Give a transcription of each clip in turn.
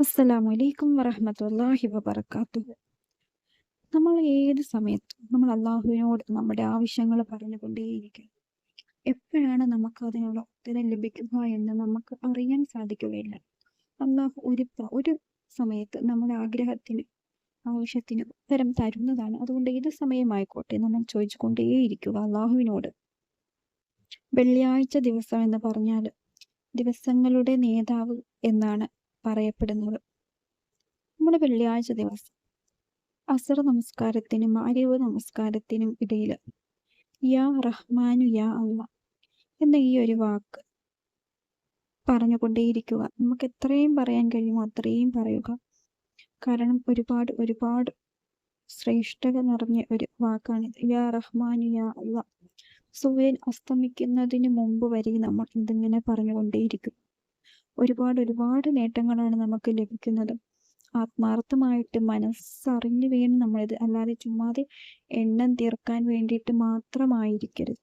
അസ്സലാമലൈക്കും വറഹമത്തല്ലാഹി വബർക്കാത്തു നമ്മൾ ഏത് സമയത്തും നമ്മൾ അള്ളാഹുവിനോട് നമ്മുടെ ആവശ്യങ്ങൾ പറഞ്ഞുകൊണ്ടേയിരിക്കും. എപ്പോഴാണ് നമുക്ക് അതിനുള്ള ഉത്തരം ലഭിക്കുക എന്ന് നമുക്ക് അറിയാൻ സാധിക്കുകയില്ല. അള്ളാഹു ഒരു ഒരു സമയത്ത് നമ്മുടെ ആഗ്രഹത്തിന് ആവശ്യത്തിന് ഉത്തരം തരുന്നതാണ്. അതുകൊണ്ട് ഏത് സമയമായിക്കോട്ടെ നമ്മൾ ചോദിച്ചുകൊണ്ടേയിരിക്കുക അള്ളാഹുവിനോട് വെള്ളിയാഴ്ച ദിവസം എന്ന് പറഞ്ഞാൽ ദിവസങ്ങളുടെ നേതാവ് എന്നാണ് പറയപ്പെടുന്നത്. നമ്മുടെ വെള്ളിയാഴ്ച ദിവസം അസർ നമസ്കാരത്തിനും അരിവ് നമസ്കാരത്തിനും ഇടയിൽ യാ റഹ്മാനു യാ അല്ല എന്ന ഈ ഒരു വാക്ക് പറഞ്ഞുകൊണ്ടേയിരിക്കുക. നമുക്ക് എത്രയും പറയാൻ കഴിയുമോ അത്രയും പറയുക. കാരണം ഒരുപാട് ഒരുപാട് ശ്രേഷ്ഠത നിറഞ്ഞ ഒരു വാക്കാണിത്. യാ റഹ്മാനു യാ അള്ള. സൂര്യൻ അസ്തമിക്കുന്നതിന് മുമ്പ് വരെ നമ്മൾ ഇതിങ്ങനെ പറഞ്ഞുകൊണ്ടേയിരിക്കും. ഒരുപാട് ഒരുപാട് നേട്ടങ്ങളാണ് നമുക്ക് ലഭിക്കുന്നത്. ആത്മാർത്ഥമായിട്ട് മനസ്സറിഞ്ഞു വേണം നമ്മളിത്. അല്ലാതെ ചുമ്മാതെ എണ്ണം തീർക്കാൻ വേണ്ടിയിട്ട് മാത്രമായിരിക്കരുത്.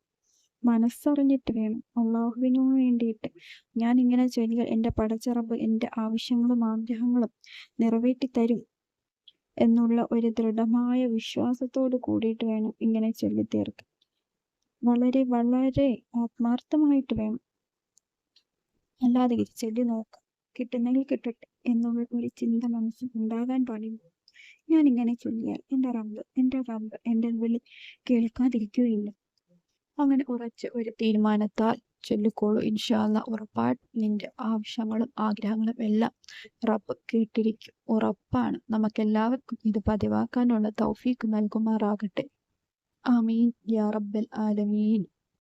മനസ്സറിഞ്ഞിട്ട് വേണം. അള്ളാഹുവിനു വേണ്ടിയിട്ട്. ഞാൻ ഇങ്ങനെ ചൊല്ലിയാൽ എന്റെ പടച്ചിറപ്പ് എന്റെ ആവശ്യങ്ങളും ആഗ്രഹങ്ങളും നിറവേറ്റി തരും എന്നുള്ള ഒരു ദൃഢമായ വിശ്വാസത്തോട് കൂടിയിട്ട് വേണം ഇങ്ങനെ ചൊല്ലി തീർക്കാൻ വളരെ വളരെ ആത്മാർത്ഥമായിട്ട് വേണം. അല്ലാതെ ചെടി നോക്കാം. കിട്ടുന്നെങ്കിൽ കിട്ടട്ടെ എന്നുള്ള ഒരു ചിന്ത മനസ്സിൽ ഉണ്ടാകാൻ പാടില്ല. ഞാൻ ഇങ്ങനെ ചൊല്ലിയാൽ എന്റെ റബ്ബ് എന്റെ റബ്ബ് എന്റെ വിളി കേൾക്കാതിരിക്കുകയില്ല. അങ്ങനെ ഉറച്ച ഒരു തീരുമാനത്താൽ ചൊല്ലിക്കോളൂ. ഇൻഷാല്ല ഉറപ്പായിട്ട് നിന്റെ ആവശ്യങ്ങളും ആഗ്രഹങ്ങളും എല്ലാം റബ്ബ് കേട്ടിരിക്കും. ഉറപ്പാണ്. നമുക്കെല്ലാവർക്കും ഇത് പതിവാക്കാനുള്ള തൗഫീക്ക് നൽകുമാറാകട്ടെ. ആമീൻ. യാ റബ്ബൽ ആലമീൻ.